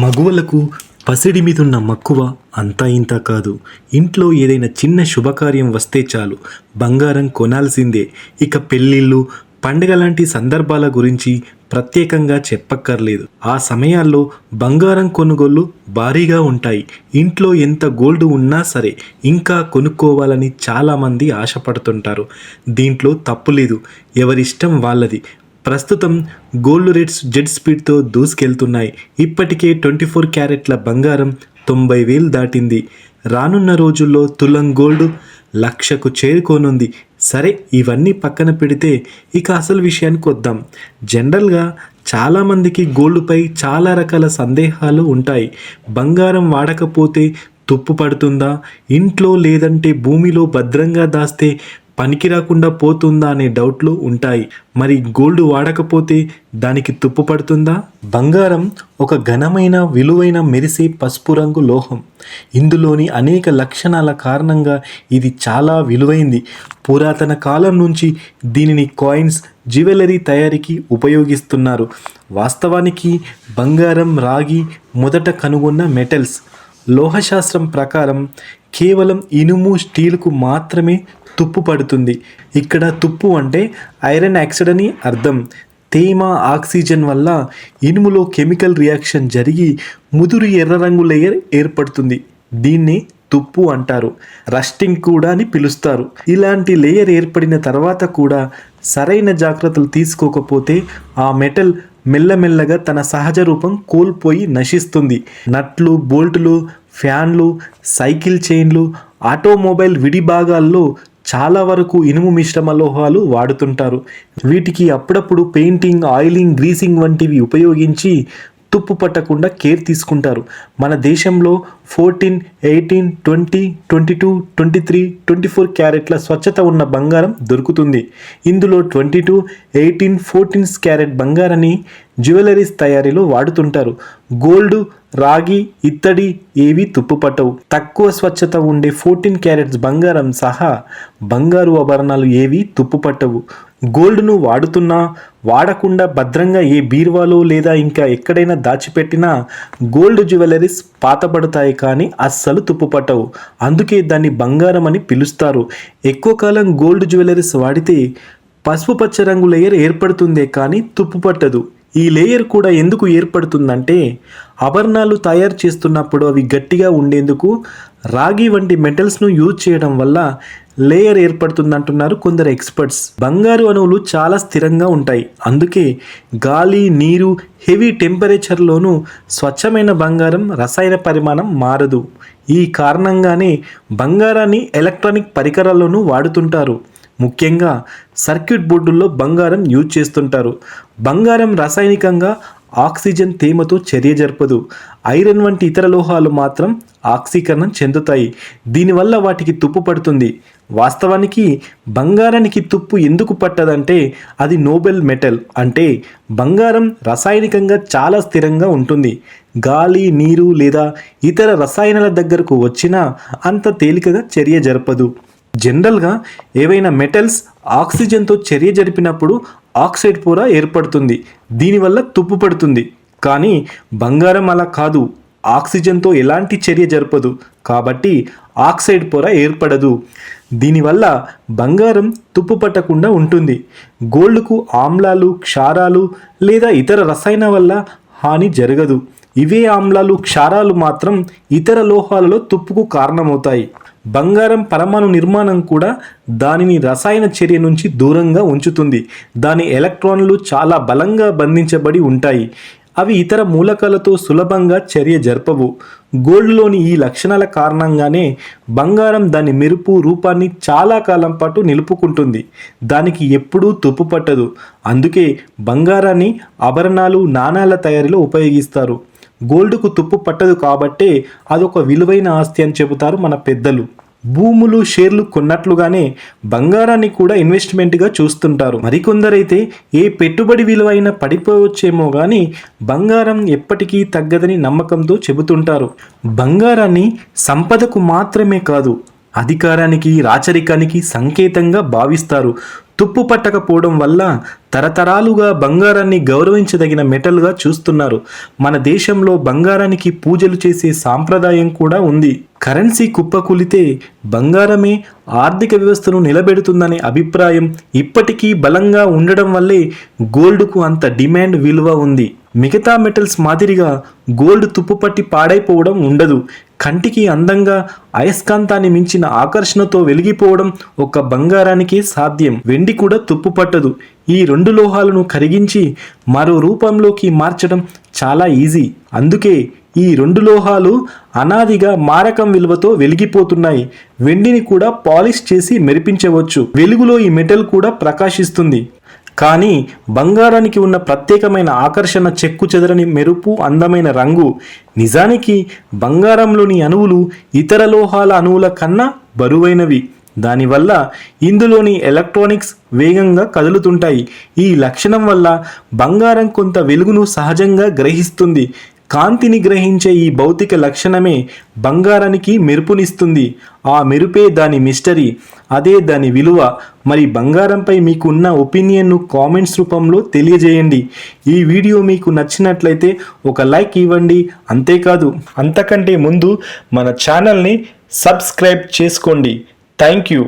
మగువలకు పసిడి మీదున్న మక్కువ అంతా ఇంత కాదు. ఇంట్లో ఏదైనా చిన్న శుభకార్యం వస్తే చాలు. బంగారం కొనాల్సిందే. ఇక పెళ్ళిళ్ళు పండుగ లాంటి సందర్భాల గురించి ప్రత్యేకంగా చెప్పక్కర్లేదు. ఆ సమయాల్లో బంగారం కొనుగోళ్ళు భారీగా ఉంటాయి. ఇంట్లో ఎంత గోల్డ్ ఉన్నా సరే ఇంకా కొనుక్కోవాలని చాలామంది ఆశపడుతుంటారు. దీంట్లో తప్పు లేదు. ఎవరిష్టం వాళ్ళది. ప్రస్తుతం గోల్డ్ రేట్స్ జెడ్ స్పీడ్తో దూసుకెళ్తున్నాయి. ఇప్పటికే ట్వంటీ ఫోర్ క్యారెట్ల బంగారం తొంభై వేలు దాటింది. రానున్న రోజుల్లో తులం గోల్డ్ లక్షకు చేరుకోనుంది. సరే ఇవన్నీ పక్కన పెడితే ఇక అసలు విషయానికి వద్దాం. జనరల్గా చాలామందికి గోల్డ్పై చాలా రకాల సందేహాలు ఉంటాయి. బంగారం వాడకపోతే తుప్పు పడుతుందా? ఇంట్లో లేదంటే భూమిలో భద్రంగా దాస్తే పనికి రాకుండా పోతుందా అనే డౌట్లు ఉంటాయి. మరి గోల్డ్ వాడకపోతే దానికి తుప్పు పడుతుందా? బంగారం ఒక ఘనమైన విలువైన మెరిసే పసుపు రంగు లోహం. ఇందులోని అనేక లక్షణాల కారణంగా ఇది చాలా విలువైంది. పురాతన కాలం నుంచి దీనిని కాయిన్స్ జ్యువెలరీ తయారీకి ఉపయోగిస్తున్నారు. వాస్తవానికి బంగారం రాగి మొదట కనుగొన్న మెటల్స్. లోహశాస్త్రం ప్రకారం కేవలం ఇనుము స్టీల్కు మాత్రమే తుప్పు పడుతుంది. ఇక్కడ తుప్పు అంటే ఐరన్ ఆక్సైడ్ అని అర్థం. తేమ ఆక్సిజన్ వల్ల ఇనుములో కెమికల్ రియాక్షన్ జరిగి ముదురు ఎర్ర రంగు లేయర్ ఏర్పడుతుంది. దీన్ని తుప్పు అంటారు. రస్టింగ్ కూడా అని పిలుస్తారు. ఇలాంటి లేయర్ ఏర్పడిన తర్వాత కూడా సరైన జాగ్రత్తలు తీసుకోకపోతే ఆ మెటల్ మెల్లమెల్లగా తన సహజ రూపం కోల్పోయి నశిస్తుంది. నట్లు బోల్టులు ఫ్యాన్లు సైకిల్ చైన్లు ఆటోమొబైల్ విడి భాగాల్లో చాలా వరకు ఇనుము మిశ్రమ లోహాలు వాడుతుంటారు. వీటికి అప్పుడప్పుడు పెయింటింగ్ ఆయిలింగ్ గ్రీసింగ్ వంటివి ఉపయోగించి తుప్పు పట్టకుండా కేర్ తీసుకుంటారు. మన దేశంలో fourteen eighteen twenty twenty two twenty three twenty four క్యారెట్ల స్వచ్ఛత ఉన్న బంగారం దొరుకుతుంది. ఇందులో twenty two eighteen fourteen carat బంగారాన్ని జ్యువెలరీస్ తయారీలో వాడుతుంటారు. గోల్డ్ రాగి ఇత్తడి ఏవి తుప్పు పట్టవు. తక్కువ స్వచ్ఛత ఉండే ఫోర్టీన్ క్యారెట్స్ బంగారం సహా బంగారు ఆభరణాలు ఏవి తుప్పు పట్టవు. గోల్డ్ను వాడుతున్నా వాడకుండా భద్రంగా ఏ బీరువాలో లేదా ఇంకా ఎక్కడైనా దాచిపెట్టినా గోల్డ్ జ్యువెలరీస్ పాతబడతాయి కానీ అస్సలు తుప్పుపట్టవు. అందుకే దాన్ని బంగారం అని పిలుస్తారు. ఎక్కువ కాలం గోల్డ్ జ్యువెలరీస్ వాడితే పసుపు పచ్చ రంగు లేయర్ ఏర్పడుతుందే కానీ తుప్పుపట్టదు. ఈ లేయర్ కూడా ఎందుకు ఏర్పడుతుందంటే ఆభరణాలు తయారు చేస్తున్నప్పుడు అవి గట్టిగా ఉండేందుకు రాగి వంటి మెటల్స్ను యూజ్ చేయడం వల్ల లేయర్ ఏర్పడుతుందంటున్నారు కొందరు ఎక్స్పర్ట్స్. బంగారు అణువులు చాలా స్థిరంగా ఉంటాయి. అందుకే గాలి నీరు హెవీ టెంపరేచర్లోనూ స్వచ్ఛమైన బంగారం రసాయన పరిమాణం మారదు. ఈ కారణంగానే బంగారాన్ని ఎలక్ట్రానిక్ పరికరాల్లోనూ వాడుతుంటారు. ముఖ్యంగా సర్క్యూట్ బోర్డుల్లో బంగారం యూజ్ చేస్తుంటారు. బంగారం రాసాయనికంగా ఆక్సిజన్ తేమతో చర్య జరపదు. ఐరన్ వంటి ఇతర లోహాలు మాత్రం ఆక్సీకరణం చెందుతాయి. దీనివల్ల వాటికి తుప్పు పడుతుంది. వాస్తవానికి బంగారానికి తుప్పు ఎందుకు పట్టదంటే అది నోబెల్ మెటల్ అంటే బంగారం రసాయనికంగా చాలా స్థిరంగా ఉంటుంది. గాలి నీరు లేదా ఇతర రసాయనాల దగ్గరకు వచ్చినా అంత తేలికగా చర్య జరపదు. జనరల్గా ఏవైనా మెటల్స్ ఆక్సిజన్తో చర్య జరిపినప్పుడు ఆక్సైడ్ పొర ఏర్పడుతుంది. దీనివల్ల తుప్పు పడుతుంది. కానీ బంగారం అలా కాదు. ఆక్సిజన్తో ఎలాంటి చర్య జరపదు. కాబట్టి ఆక్సైడ్ పొర ఏర్పడదు. దీనివల్ల బంగారం తుప్పు పట్టకుండా ఉంటుంది. గోల్డ్కు ఆమ్లాలు క్షారాలు లేదా ఇతర రసాయన వల్ల హాని జరగదు. ఇవే ఆమ్లాలు క్షారాలు మాత్రం ఇతర లోహాలలో తుప్పుకు కారణమవుతాయి. బంగారం పరమాణు నిర్మాణం కూడా దానిని రసాయన చర్య నుంచి దూరంగా ఉంచుతుంది. దాని ఎలక్ట్రాన్లు చాలా బలంగా బంధించబడి ఉంటాయి. అవి ఇతర మూలకాలతో సులభంగా చర్య జరపవు. గోల్డ్లోని ఈ లక్షణాల కారణంగానే బంగారం దాని మెరుపు రూపాన్ని చాలా కాలం పాటు నిలుపుకుంటుంది. దానికి ఎప్పుడూ తుప్పు పట్టదు. అందుకే బంగారాన్ని ఆభరణాలు నాణాల తయారీలో ఉపయోగిస్తారు. గోల్డ్కు తుప్పు పట్టదు కాబట్టే అదొక విలువైన ఆస్తి అని చెబుతారు మన పెద్దలు. భూములు షేర్లు కొన్నట్లుగానే బంగారాన్ని కూడా ఇన్వెస్ట్మెంట్గా చూస్తుంటారు. మరికొందరైతే ఏ పెట్టుబడి విలువైన పడిపోవచ్చేమో కానీ బంగారం ఎప్పటికీ తగ్గదని నమ్మకంతో చెబుతుంటారు. బంగారాన్ని సంపదకు మాత్రమే కాదు అధికారానికి రాచరికానికి సంకేతంగా భావిస్తారు. తుప్పు పట్టకపోవడం వల్ల తరతరాలుగా బంగారాన్ని గౌరవించదగిన మెటల్గా చూస్తున్నారు. మన దేశంలో బంగారానికి పూజలు చేసే సాంప్రదాయం కూడా ఉంది. కరెన్సీ కుప్పకూలితే బంగారమే ఆర్థిక వ్యవస్థను నిలబెడుతుందనే అభిప్రాయం ఇప్పటికీ బలంగా ఉండడం వల్లే గోల్డ్కు అంత డిమాండ్ విలువ ఉంది. మిగతా మెటల్స్ మాదిరిగా గోల్డ్ తుప్పుపట్టి పాడైపోవడం ఉండదు. కంటికి అందంగా అయస్కాంతాన్ని మించిన ఆకర్షణతో వెలిగిపోవడం ఒక బంగారానికి సాధ్యం. వెండి కూడా తుప్పు పట్టదు. ఈ రెండు లోహాలను కరిగించి మరో రూపంలోకి మార్చడం చాలా ఈజీ. అందుకే ఈ రెండు లోహాలు అనాదిగా మారకం విలువతో వెలిగిపోతున్నాయి. వెండిని కూడా పాలిష్ చేసి మెరిపించవచ్చు. వెలుగులో ఈ మెటల్ కూడా ప్రకాశిస్తుంది. కానీ బంగారానికి ఉన్న ప్రత్యేకమైన ఆకర్షణ చెక్కు చెదరని మెరుపు అందమైన రంగు. నిజానికి బంగారంలోని అణువులు ఇతర లోహాల అణువుల కన్నా బరువైనవి. దానివల్ల ఇందులోని ఎలక్ట్రానిక్స్ వేగంగా కదులుతుంటాయి. ఈ లక్షణం వల్ల బంగారం కొంత వెలుగును సహజంగా గ్రహిస్తుంది. కాంతిని గ్రహించే ఈ భౌతిక లక్షణమే బంగారానికి మెరుపునిస్తుంది. ఆ మెరుపే దాని మిస్టరీ అదే దాని విలువ. మరి బంగారంపై మీకున్న ఒపీనియన్ను కామెంట్స్ రూపంలో తెలియజేయండి. ఈ వీడియో మీకు నచ్చినట్లయితే ఒక లైక్ ఇవ్వండి. అంతేకాదు అంతకంటే ముందు మన ఛానల్ని సబ్స్క్రైబ్ చేసుకోండి. Thank you.